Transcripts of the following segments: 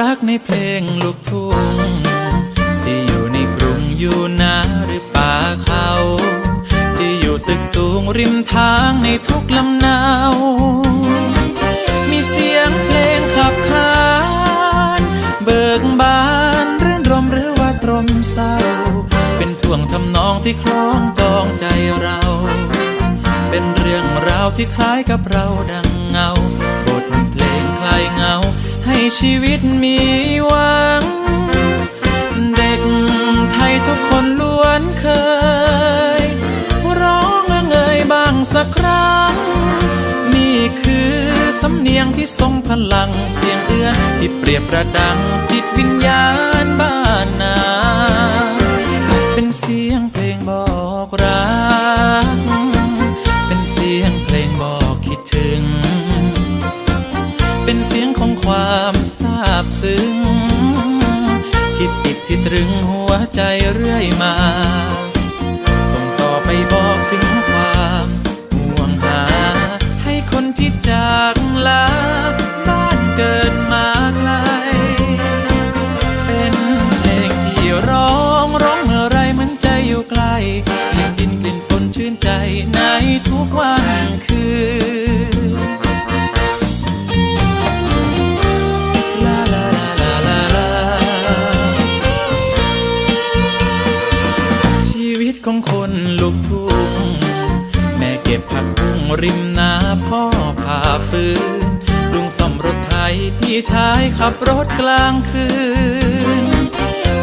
รักในเพลงลูกทุ่งจะอยู่ในกรุงอยู่นาหรือป่าเขาจะอยู่ตึกสูงริมทางในทุกลำนาวมีเสียงเพลงขับขานเบิกบานรื่นรมหรือว่าตรมเศร้า เป็นท่วงทำนองที่คล้องจองใจเรา เป็นเรื่องราวที่คล้ายกับเราดังเงา ชีวิตมีหวัง เด็กไทยทุกคนล้วนเคย ร้องเงยบ้างสักครั้ง นี่คือสำเนียงที่ทรงพลังเสียงเอื้อนที่เปรียบประดังจิตวิญญาณบ้านนา เป็นเสียงเพลงบอกรัก เป็นเสียงเพลงบอกคิดถึง เป็นเสียงของความ บซึ้งที่ติดที่ตรึงหัวใจเรื่อยมา ฟืน ลุงซ่อมรถไถพี่ชายขับรถกลางคืน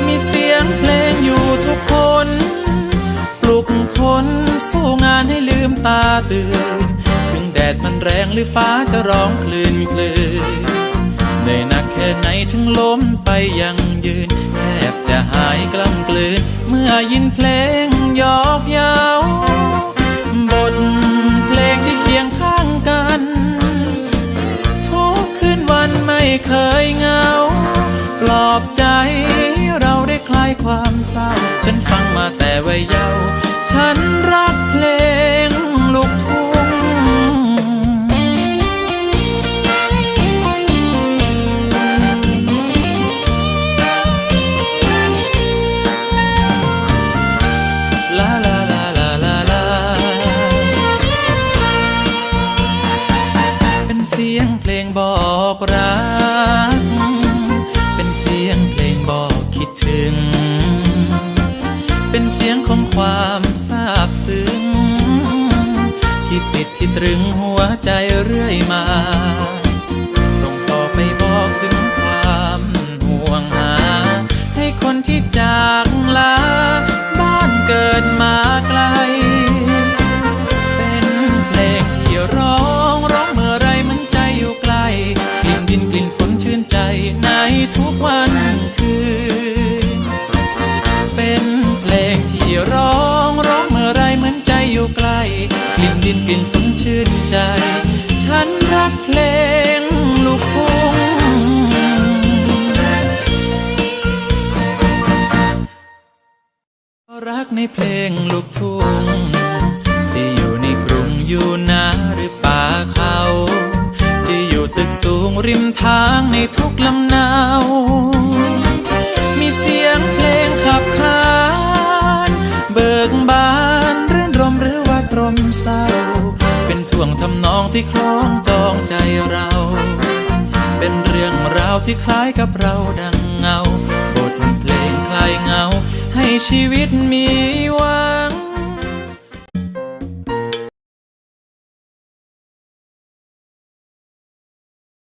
มีเสียงเพลงอยู่ทุกคน ปลุกคนสู้งานให้ลืมตาตื่น ถึงแดดมันแรงหรือฟ้าจะร้องคลื่นคลื่นเหนื่อยหนักแค่ไหนถึงล้มไปยังยืนแทบจะหายกล้ำกลืน เมื่อยินเพลงยอกเย้า เราได้คลายความเศร้า ฉันฟังมาแต่วัยเยาว์ฉันรักเพลงลูกทุ่งลาลาลาลาลาเป็นเสียงเพลงบอกรัก เป็นเสียงเพลง คิดถึง เป็นเสียงของความซาบซึ้ง ที่ติดที่ตรึงหัวใจเรื่อยมา ส่งต่อไปบอกถึงความห่วงหา ให้คนที่จากลา บ้านเกิดมาไกล เป็นเพลงที่ร้องร้องเมื่อไรมันใจอยู่ไกล กลิ่นดินกลิ่นฝนชื่นใจในทุกวันคืน ที่ร้องร้องเมื่อไรเหมือนใจอยู่ไกลกลิ่นดินกลิ่นฝนชื่นใจ ฉันรักเพลงลูกทุ่งรักในเพลงลูกทุ่งจะอยู่ในกรุงอยู่นาหรือป่าเขาจะอยู่ตึกสูงริมทางในทุกลำนาว มีเสียงเพลงขับ เศร้า เป็นท่วงทำนองที่คล้องจองใจเรา เป็นเรื่องราวที่คล้ายกับเราดังเงา บทเพลงคลายเงา ให้ชีวิตมี